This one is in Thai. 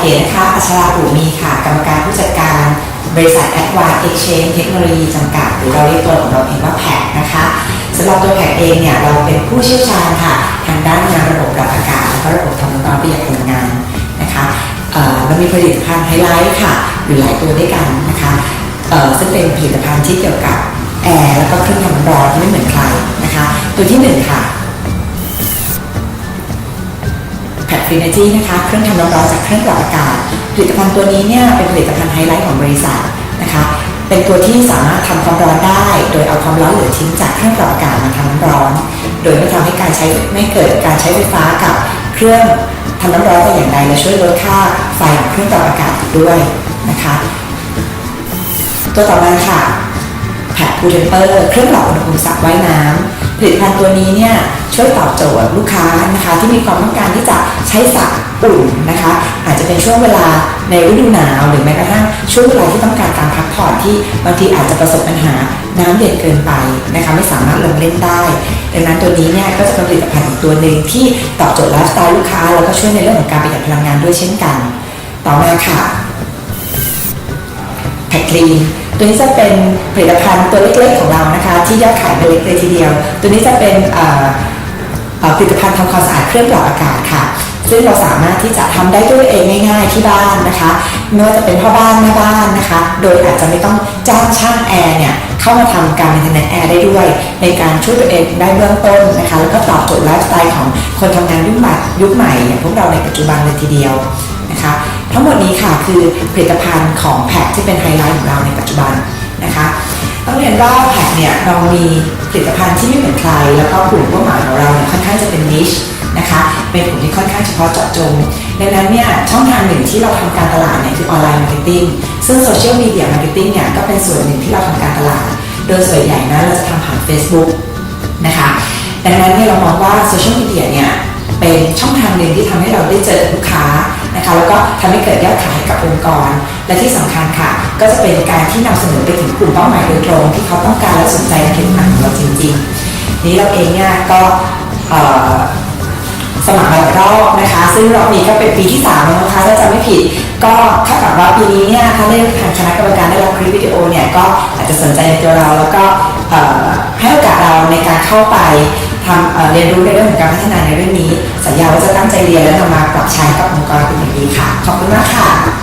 เก๋นะคะอัชราปุมีค่ะ กรรมการผู้จัดการ บริษัท a d v a n c e Exchange เทคโนโลยีจำกัด หรือเราเรียกตัวของเราเองว่าแพกนะคะสำหรับตัวแพกเองเนี่ยเราเป็นผู้เชี่ยวชาญค่ะ ทางด้านงานระบบปรับอากาศและก็ระบบทำน้ำร้อนประหยัดพลังงานนะคะเรามีผลิตภัณฑ์ไฮไลท์ค่ะอยู่หลายตัวด้วยกันนะคะเอ่อซึ่งเป็นผลิตภัณฑ์ที่เกี่ยวกับแอร์แล้วก็เครื่องทำน้ำร้อนที่ไม่เหมือนใครนะคะ ตัวที่หนึ่งค่ะ แพดฟินิตี้นะคะเครื่องทำน้ำร้อนจากเครื่องปรับอากาศ ผลิตภัณฑ์ตัวนี้เนี่ยเป็นผลิตภัณฑ์ไฮไลท์ของบริษัทนะคะเป็นตัวที่สามารถทำความร้อนได้ โดยเอาความร้อนเหลือทิ้งจากเครื่องปรับอากาศมาทำน้ำร้อน โดยไม่ทำให้การใช้ไม่เกิดการใช้ไฟฟ้ากับเครื่องทำน้ำร้อนแต่อย่างใดและช่วยลดค่าไฟของเครื่องปรับอากาศด้วยนะคะตัวต่อมาค่ะแพดคูเทมเปอร์เครื่องปรับอุณหภูมิสระว่ายน้ำผลิตภัณฑ์ตัวนี้เนี่ย ช่วยตอบโจทย์ลูกค้านะคะที่มีความต้องการที่จะใช้สระอุ่นนะคะ อาจจะเป็นช่วงเวลาในฤดูหนาว หรือแม้กระทั่งช่วงเวลาที่ต้องการการพักผ่อนที่บางทีอาจจะประสบปัญหาน้ำเย็นเกินไปนะคะไม่สามารถลงเล่นได้ดังนั้นตัวนี้เนี่ยก็จะเป็นผลิตภัณฑ์อีกตัวหนึ่งที่ตอบโจทย์ไลฟ์สไตล์ลูกค้าแล้วก็ช่วยในเรื่องของการประหยัดพลังงานด้วยเช่นกัน ต่อมาค่ะแพคลีนตัวนี้จะเป็นผลิตภัณฑ์ตัวเล็กๆของเรานะคะ ที่ยอดขายไม่เล็กเลยทีเดียว ตัวนี้จะเป็นอ่อเอ่อ ผลิตภัณฑ์ทำความสะอาดเครื่องปรับอากาศค่ะ ซึ่งเราสามารถที่จะทำได้ด้วยเองง่าย ๆ ที่บ้านนะคะไม่ว่าจะเป็นพ่อบ้านแม่บ้านนะคะ โดยอาจจะไม่ต้องจ้างช่างแอร์เนี่ยเข้ามาทำการเป็นทนแอร์ได้ด้วย ในการช่วยตัวเองได้เบื้องต้นนะคะ แล้วก็ตอบโจทย์ไลฟ์สไตล์ของคนทำงานยุคใหม่ยุคใหม่อย่างพวกเราในปัจจุบันเลยทีเดียวนะคะทั้งหมดนี้ค่ะคือผลิตภัณฑ์ของแพคที่เป็นไฮไลท์ของเราในปัจจุบันนะคะต้องเรียนว่าแพคเนี่ยเรามี ผลิตภัณฑ์ที่ไม่เหมือนใคร แล้วก็กลุ่มเป้าหมายของเราเนี่ยค่อนข้างจะเป็นนิชนะคะเป็นกลุ่มที่ค่อนข้างเฉพาะเจาะจงดังนั้นเนี่ยช่องทางหนึ่งที่เราทำการตลาดเนี่ยคือออนไลน์มาร์เก็ตติ้งซึ่งโซเชียลมีเดียมาร์เก็ตติ้งเนี่ยก็เป็นส่วนหนึ่งที่เราทำการตลาด โดยส่วนใหญ่นะเราจะทำผ่าน Facebook นะคะดังนั้นเนี่ยเรามองว่าโซเชียลมีเดียเนี่ยเป็นช่องทางหนึ่งที่ทำให้เราได้เจอลูกค้า นะคะแล้วก็ทำให้เกิดยอดขายกับองค์กร และที่สำคัญค่ะ ก็จะเป็นการที่นำเสนอไปถึงกลุ่มเป้าหมายโดยตรง ที่เขาต้องการและสนใจในผลิตภัณฑ์ของเราจริงๆ นี้เราเองเนี่ยก็สมัครมาหลายรอบนะคะ ซึ่งรอบนี้ก็เป็นปีที่3แล้วนะคะถ้าจำไม่ผิด ก็ถ้ากับว่าปีนี้เนี่ยถ้าได้ทางคณะกรรมการได้รับคลิปวิดีโอเนี่ยก็อาจจะสนใจในตัวเราแล้วก็ให้โอกาสเราในการเข้าไป ทำเเรียนรู้ในเรื่องของการพัฒนาในเรื่องนี้ สัญญาว่าจะตั้งใจเรียนและนำมาปรับใช้กับองค์กรเป็นอย่างดีค่ะ ขอบคุณมากค่ะ